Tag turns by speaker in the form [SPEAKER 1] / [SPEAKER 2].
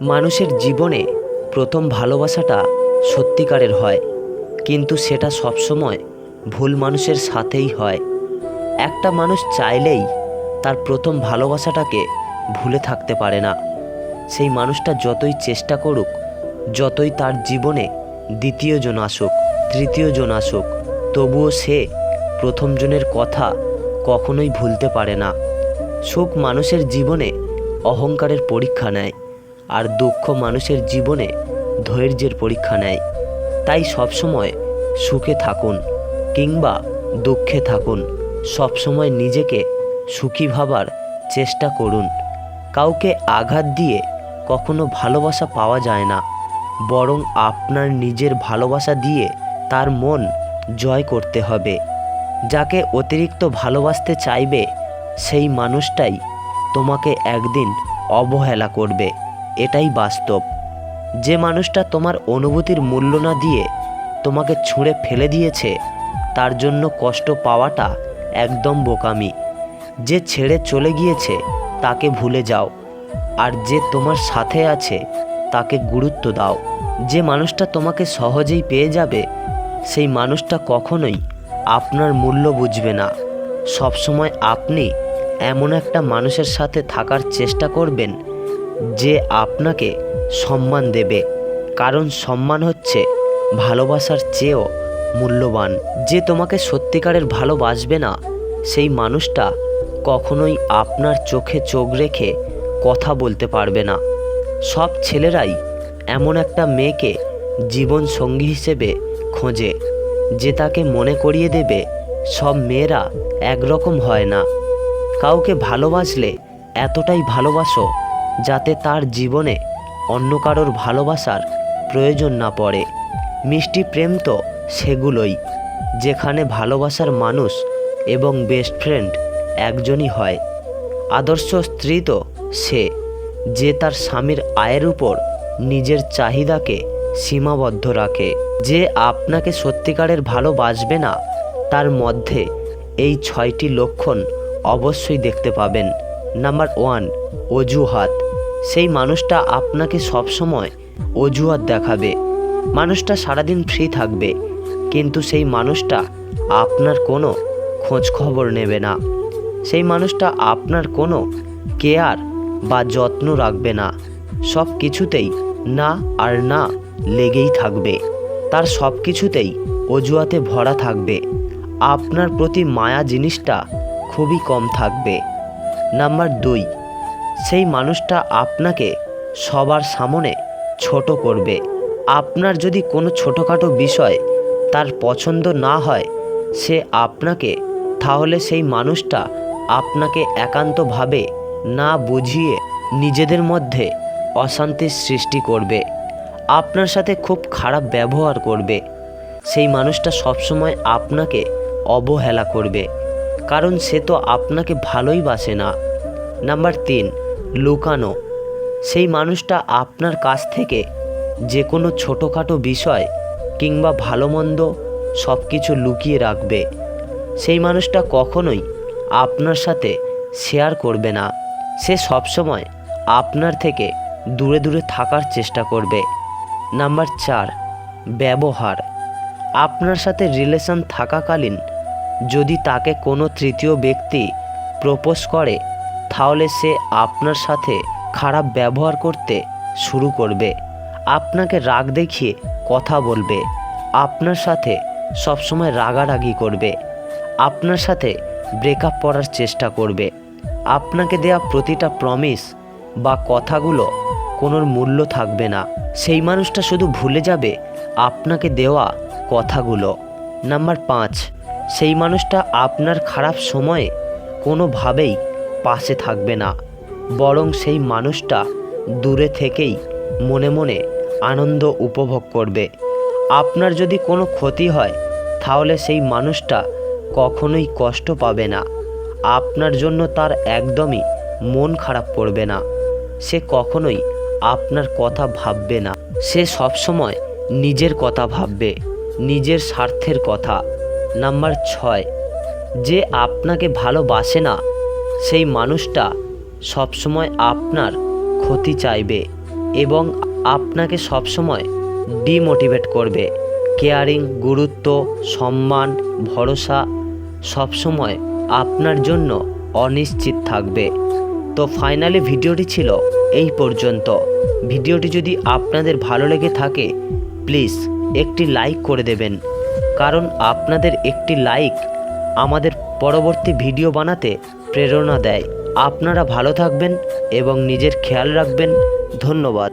[SPEAKER 1] মানুষের জীবনে প্রথম ভালোবাসাটা সত্যিকারের হয়, কিন্তু সেটা সবসময় ভুল মানুষের সাথেই হয়। একটা মানুষ চাইলেই তার প্রথম ভালোবাসাটাকে ভুলে থাকতে পারে না। সেই মানুষটা যতই চেষ্টা করুক, যতই তার জীবনে দ্বিতীয় জন আসুক, তৃতীয় জন আসুক, তবুও সে প্রথম জনের কথা কখনোই ভুলতে পারে না। সুখ মানুষের জীবনে অহংকারের পরীক্ষা নেয়। আর দুঃখ মানুষের জীবনে ধৈর্যের পরীক্ষা নেয়। তাই সবসময় সুখে থাকুন কিংবা দুঃখে থাকুন। সবসময় নিজেকে সুখী ভাবার চেষ্টা করুন। কাউকে আঘাত দিয়ে কখনো ভালোবাসা পাওয়া যায় না। বরং আপনার নিজের ভালোবাসা দিয়ে তার মন জয় করতে হবে। যাকে অতিরিক্ত ভালোবাসতে চাইবে, সেই মানুষটাই তোমাকে একদিন অবহেলা করবে। এটাই বাস্তব। যে মানুষটা তোমার অনুভূতির মূল্য না দিয়ে তোমাকে ছুঁড়ে ফেলে দিয়েছে, তার জন্য কষ্ট পাওয়াটা একদম বোকামি। যে ছেড়ে চলে গিয়েছে, তাকে ভুলে যাও। আর যে তোমার সাথে আছে, তাকে গুরুত্ব দাও। যে মানুষটা তোমাকে সহজেই পেয়ে যাবে, সেই মানুষটা কখনোই আপনার মূল্য বুঝবে না। সবসময় আপনি এমন একটা মানুষের সাথে থাকার চেষ্টা করবেন যে আপনাকে সম্মান দেবে। কারণ সম্মান হচ্ছে ভালোবাসার চেয়েও মূল্যবান। যে তোমাকে সত্যিকারের ভালোবাসবে না, সেই মানুষটা কখনোই আপনার চোখে চোখ রেখে কথা বলতে পারবে না। সব ছেলেরাই এমন একটা মেয়েকে জীবন সঙ্গী হিসেবে খোঁজে, যে তাকে মনে করিয়ে দেবে সব মেয়েরা একরকম হয় না। কাউকে ভালোবাসলে এতটাই ভালোবাসো যাতে তার জীবনে অন্য কারোর ভালোবাসার প্রয়োজন না পড়ে। মিষ্টি প্রেম তো সেগুলোই, যেখানে ভালোবাসার মানুষ এবং বেস্ট ফ্রেন্ড একজনই হয়। আদর্শ স্ত্রী তো সে, যে তার স্বামীর আয়ের উপর নিজের চাহিদাকে সীমাবদ্ধ রাখে। যে আপনাকে সত্যিকারের ভালোবাসবে না, তার মধ্যে এই ছয়টি লক্ষণ অবশ্যই দেখতে পাবেন। নাম্বার ওয়ান, অজুহাত। সেই মানুষটা আপনাকে সবসময় অজুহাত দেখাবে। মানুষটা সারাদিন ফ্রি থাকবে, কিন্তু সেই মানুষটা আপনার কোনো খোঁজ খবর নেবে না। সেই মানুষটা আপনার কোনো কেয়ার বা যত্ন রাখবে না। সব কিছুতেই না আর না লেগেই থাকবে। তার সব কিছুতেই অজুহাতে ভরা থাকবে। আপনার প্রতি মায়া জিনিসটা খুবই কম থাকবে। নাম্বার দুই সেই মানুষটা আপনাকে সবার সামনে ছোট করবে। আপনার যদি কোনো ছোটোখাটো বিষয় তার পছন্দ না হয়, সে আপনাকে, তাহলে সেই মানুষটা আপনাকে একান্তভাবে না বুঝিয়ে নিজেদের মধ্যে অশান্তির সৃষ্টি করবে। আপনার সাথে খুব খারাপ ব্যবহার করবে। সেই মানুষটা সবসময় আপনাকে অবহেলা করবে। কারণ সে তো আপনাকে ভালোই বাসে না। নাম্বার তিন লুকানো। সেই মানুষটা আপনার কাছ থেকে যে কোনো ছোটোখাটো বিষয় কিংবা ভালো মন্দ সব কিছু লুকিয়ে রাখবে। সেই মানুষটা কখনোই আপনার সাথে শেয়ার করবে না। সে সবসময় আপনার থেকে দূরে দূরে থাকার চেষ্টা করবে। নাম্বার চার, ব্যবহার। আপনার সাথে রিলেশন থাকাকালীন যদি তাকে কোনো তৃতীয় ব্যক্তি প্রপোজ করে তাহলে সে আপনার সাথে খারাপ ব্যবহার করতে শুরু করবে। আপনাকে রাগ দেখিয়ে কথা বলবে। আপনার সাথে সবসময় রাগারাগি করবে। আপনার সাথে ব্রেকআপ করার চেষ্টা করবে। আপনাকে দেয়া প্রতিটা প্রমিস বা কথাগুলো কোনোর মূল্য থাকবে না। সেই মানুষটা শুধু ভুলে যাবে আপনাকে দেওয়া কথাগুলো। নাম্বার পাঁচ, সেই মানুষটা আপনার খারাপ সময়ে কোনোভাবেই পাশে থাকবে না। বরং সেই মানুষটা দূরে থেকেই মনে মনে আনন্দ উপভোগ করবে। আপনার যদি কোনো ক্ষতি হয়, তাহলে সেই মানুষটা কখনোই কষ্ট পাবে না। আপনার জন্য তার একদমই মন খারাপ করবে না। সে কখনোই আপনার কথা ভাববে না। সে সবসময় নিজের কথা ভাববে, নিজের স্বার্থের কথা। নাম্বার ছয়, যে আপনাকে ভালোবাসে না সেই মানুষটা সবসময় আপনার ক্ষতি চাইবে এবং আপনাকে সবসময় ডিমোটিভেট করবে। কেয়ারিং গুরুত্ব, সম্মান, ভরসা সবসময় আপনার জন্য অনিশ্চিত থাকবে। তো ফাইনালি ভিডিওটি ছিল এই পর্যন্ত। ভিডিওটি যদি আপনাদের ভালো লেগে থাকে প্লিজ একটি লাইক করে দেবেন। কারণ আপনাদের একটি লাইক আমাদের পরবর্তী ভিডিও বানাতে প্রেরণা দেয়। আপনারা ভালো থাকবেন এবং নিজের খেয়াল রাখবেন। ধন্যবাদ।